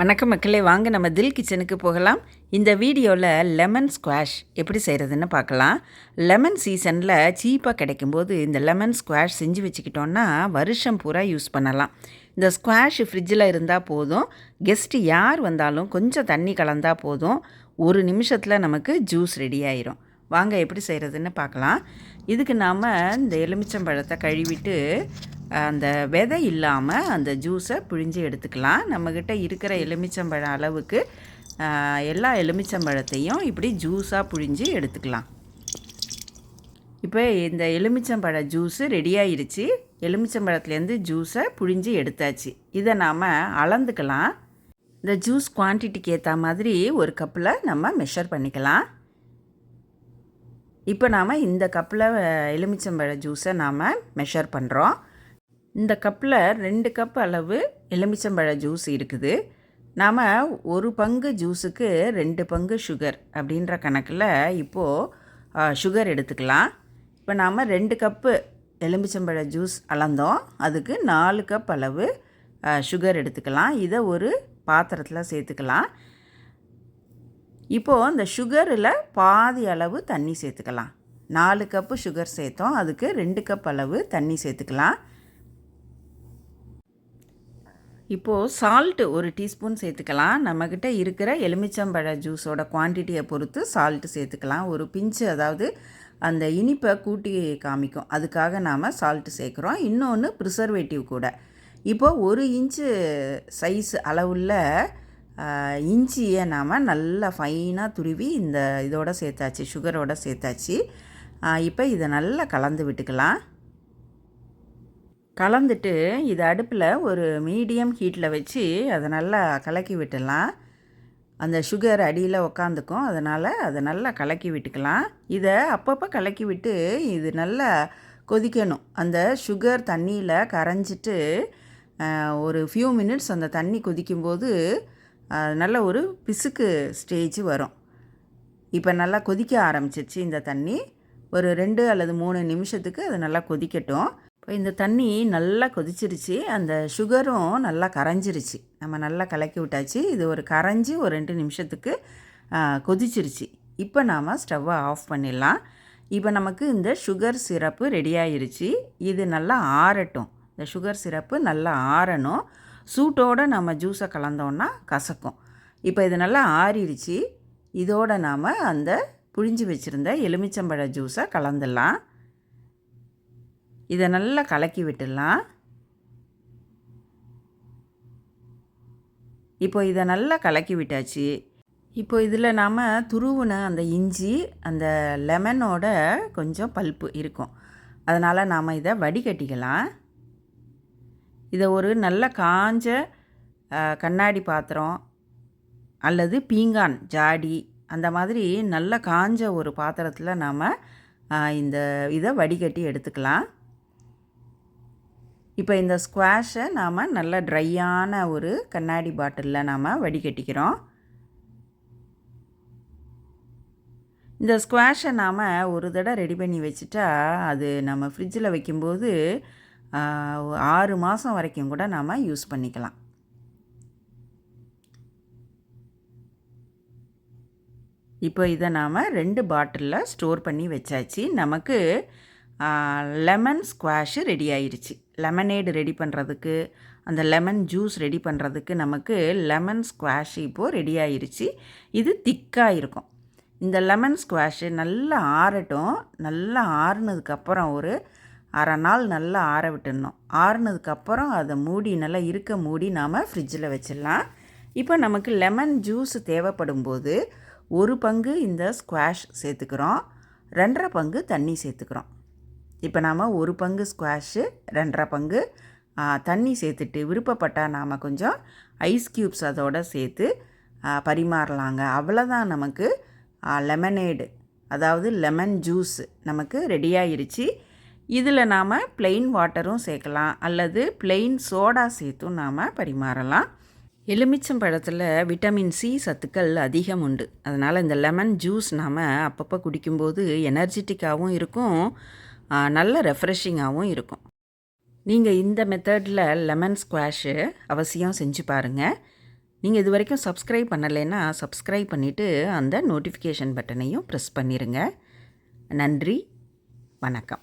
வணக்கம் மக்களே வாங்க நம்ம தில் கிச்சனுக்கு போகலாம். இந்த வீடியோவில் லெமன் ஸ்குவாஷ் எப்படி செய்கிறதுன்னு பார்க்கலாம். லெமன் சீசனில் சீப்பாக கிடைக்கும்போது இந்த லெமன் ஸ்குவாஷ் செஞ்சு வச்சுக்கிட்டோன்னா வருஷம் பூரா யூஸ் பண்ணலாம். இந்த ஸ்குவாஷ் ஃப்ரிட்ஜில் இருந்தால் போதும். கெஸ்ட்டு யார் வந்தாலும் கொஞ்சம் தண்ணி கலந்தால் போதும். ஒரு நிமிஷத்தில் நமக்கு ஜூஸ் ரெடி ஆயிரும். வாங்க எப்படி செய்கிறதுன்னு பார்க்கலாம். இதுக்கு நாம் இந்த எலுமிச்சம்பழத்தை கழுவிட்டு அந்த விதை இல்லாமல் அந்த ஜூஸை பிழிஞ்சு எடுத்துக்கலாம். நம்மக்கிட்ட இருக்கிற எலுமிச்சம்பழம் அளவுக்கு எல்லா எலுமிச்சம்பழத்தையும் இப்படி ஜூஸாக பிழிஞ்சு எடுத்துக்கலாம். இப்போ இந்த எலுமிச்சம்பழ ஜூஸு ரெடி ஆயிருச்சு. எலுமிச்சம்பழத்துலேருந்து ஜூஸை புழிஞ்சு எடுத்தாச்சு. இதை நாம் அளந்துக்கலாம். இந்த ஜூஸ் குவான்டிட்டிக்கு ஏற்ற மாதிரி ஒரு கப்பில் நம்ம மெஷர் பண்ணிக்கலாம். இப்போ நாம் இந்த கப்பில் எலுமிச்சம்பழ ஜூஸை நாம் மெஷர் பண்ணுறோம் இந்த கப்பில் ரெண்டு கப் அளவு எலுமிச்சம்பழ ஜூஸ் இருக்குது. நாம் ஒரு பங்கு ஜூஸுக்கு ரெண்டு பங்கு சுகர் அப்படின்ற கணக்கில் இப்போது சுகர் எடுத்துக்கலாம். இப்போ நாம் ரெண்டு கப்பு எலுமிச்சம்பழ ஜூஸ் அளந்தோம். அதுக்கு நாலு கப் அளவு சுகர் எடுத்துக்கலாம். இதை ஒரு பாத்திரத்தில் சேர்த்துக்கலாம். இப்போது இந்த சுகரில் பாதி அளவு தண்ணி சேர்த்துக்கலாம். நாலு கப்பு சுகர் சேர்த்தோம். அதுக்கு ரெண்டு கப் அளவு தண்ணி சேர்த்துக்கலாம். இப்போது சால்ட்டு ஒரு டீஸ்பூன் சேர்த்துக்கலாம். நம்மக்கிட்ட இருக்கிற எலுமிச்சம்பழ ஜூஸோட குவான்டிட்டியை பொறுத்து சால்ட்டு சேர்த்துக்கலாம். ஒரு பிஞ்சு அதாவது அந்த இனிப்பை கூட்டி காமிக்கும். அதுக்காக நாம் சால்ட்டு சேர்க்குறோம். இன்னொன்று ப்ரிசர்வேட்டிவ் கூட. இப்போது ஒரு இன்ச்சு சைஸ் அளவுள்ள இஞ்சியை நாம் நல்லா ஃபைனாக துருவி இந்த இதோட சேர்த்தாச்சு சுகரோடு சேர்த்தாச்சு. இப்போ இதை நல்லா கலந்து விட்டுக்கலாம். கலந்துட்டு இது அடுப்பில் ஒரு மீடியம் ஹீட்டில் வச்சு அதை நல்லா கலக்கி விட்டுடலாம் அந்த சுகர் அடியில் உக்காந்துக்கும். அதனால் அதை நல்லா கலக்கி விட்டுக்கலாம். இதை அப்பப்போ கலக்கி விட்டு இது நல்லா கொதிக்கணும். அந்த சுகர் தண்ணியில் கரைஞ்சிட்டு ஒரு ஃபியூ மினிட்ஸ் அந்த தண்ணி கொதிக்கும்போது நல்ல ஒரு பிசுக்கு ஸ்டேஜ் வரும். இப்போ நல்லா கொதிக்க ஆரம்பிச்சிச்சு இந்த தண்ணி. ஒரு ரெண்டு அல்லது மூணு நிமிஷத்துக்கு அது நல்லா கொதிக்கட்டும். இப்போ இந்த தண்ணி நல்லா கொதிச்சிருச்சு அந்த சுகரும் நல்லா கரைஞ்சிருச்சு. நம்ம நல்லா கலக்கி விட்டாச்சு. இது ஒரு கரைஞ்சி ஒரு ரெண்டு நிமிஷத்துக்கு கொதிச்சிருச்சு. இப்போ நாம் ஸ்டவ்வை ஆஃப் பண்ணிடலாம். இப்போ நமக்கு இந்த சுகர் சிரப்பு ரெடி ஆயிருச்சு. இது நல்லா ஆறட்டும். இந்த சுகர் சிரப்பு நல்லா ஆறணும். சூட்டோடு நம்ம ஜூஸை கலந்தோன்னா கசக்கும். இப்போ இது நல்லா ஆறிடுச்சு இதோடு நாம் அந்த புழிஞ்சு வச்சுருந்த எலுமிச்சம்பழ ஜூஸை கலந்துடலாம். இதை நல்லா கலக்கி விட்டுடலாம். இப்போ இதை நல்லா கலக்கி விட்டாச்சு. இப்போ இதில் நாம் துருவுன அந்த இஞ்சி அந்த லெமனோட கொஞ்சம் பல்ப்பு இருக்கும். அதனால் நாம் இதை வடிகட்டிக்கலாம். இதை ஒரு நல்ல காஞ்ச கண்ணாடி பாத்திரம் அல்லது பீங்கான் ஜாடி அந்த மாதிரி நல்ல காஞ்ச ஒரு பாத்திரத்தில் நாம் இந்த இதை வடிகட்டி எடுத்துக்கலாம். இப்போ இந்த ஸ்குவாஷை நாம் நல்ல ட்ரையான ஒரு கண்ணாடி பாட்டிலில் நாம் வடிகட்டிக்கிறோம். இந்த ஸ்குவாஷை நாம் ஒரு தடவை ரெடி பண்ணி வச்சுட்டா அது நம்ம ஃப்ரிட்ஜில் வைக்கும்போது ஆறு மாதம் வரைக்கும் கூட நாம் யூஸ் பண்ணிக்கலாம். இப்போ இதை நாம் ரெண்டு பாட்டிலில் ஸ்டோர் பண்ணி வச்சாச்சு. நமக்கு லெமன் ஸ்குவாஷு ரெடி ஆயிடுச்சு லெமனேடு ரெடி பண்ணுறதுக்கு அந்த லெமன் ஜூஸ் ரெடி பண்ணுறதுக்கு நமக்கு லெமன் ஸ்குவாஷ் இப்போது ரெடி ஆயிடுச்சு இது திக்காக இருக்கும். இந்த லெமன் ஸ்குவாஷு நல்லா ஆறட்டும். நல்லா ஆறுனதுக்கப்புறம் ஒரு அரை நாள் நல்லா ஆற விட்டுடணும். ஆறுனதுக்கப்புறம் அதை மூடி நல்லா இருக்க மூடி நாம் ஃப்ரிட்ஜில் வச்சிடலாம். இப்போ நமக்கு லெமன் ஜூஸ் தேவைப்படும் போது ஒரு பங்கு இந்த ஸ்குவாஷ் சேர்த்துக்கிறோம். ரெண்டரை பங்கு தண்ணி சேர்த்துக்கிறோம். இப்போ நாம் ஒரு பங்கு ஸ்குவாஷு ரெண்டரை பங்கு தண்ணி சேர்த்துட்டு விருப்பப்பட்டால் நாம் கொஞ்சம் ஐஸ் க்யூப்ஸ் அதோட சேர்த்து பரிமாறலாங்க. அவ்வளோதான் நமக்கு லெமனேடு அதாவது லெமன் ஜூஸ் நமக்கு ரெடி ஆயிருச்சு. இதில் நாம் பிளெயின் வாட்டரும் சேர்க்கலாம் அல்லது பிளெயின் சோடா சேர்த்தும் நாம் பரிமாறலாம். எலுமிச்சம் பழத்தில் விட்டமின் சி சத்துக்கள் அதிகம் உண்டு. அதனால் இந்த லெமன் ஜூஸ் நாம் அப்பப்போ குடிக்கும்போது எனர்ஜெட்டிக்காகவும் இருக்கும். நல்ல ரெஃப்ரெஷிங்காகவும் இருக்கும். நீங்கள் இந்த மெத்தடில் லெமன் ஸ்குவாஷு அவசியம் செஞ்சு பாருங்கள் நீங்கள் இது வரைக்கும் சப்ஸ்கிரைப் பண்ணலைன்னா சப்ஸ்கிரைப் பண்ணிவிட்டு அந்த நோட்டிஃபிகேஷன் பட்டனையும் ப்ரெஸ் பண்ணிடுங்க நன்றி வணக்கம்.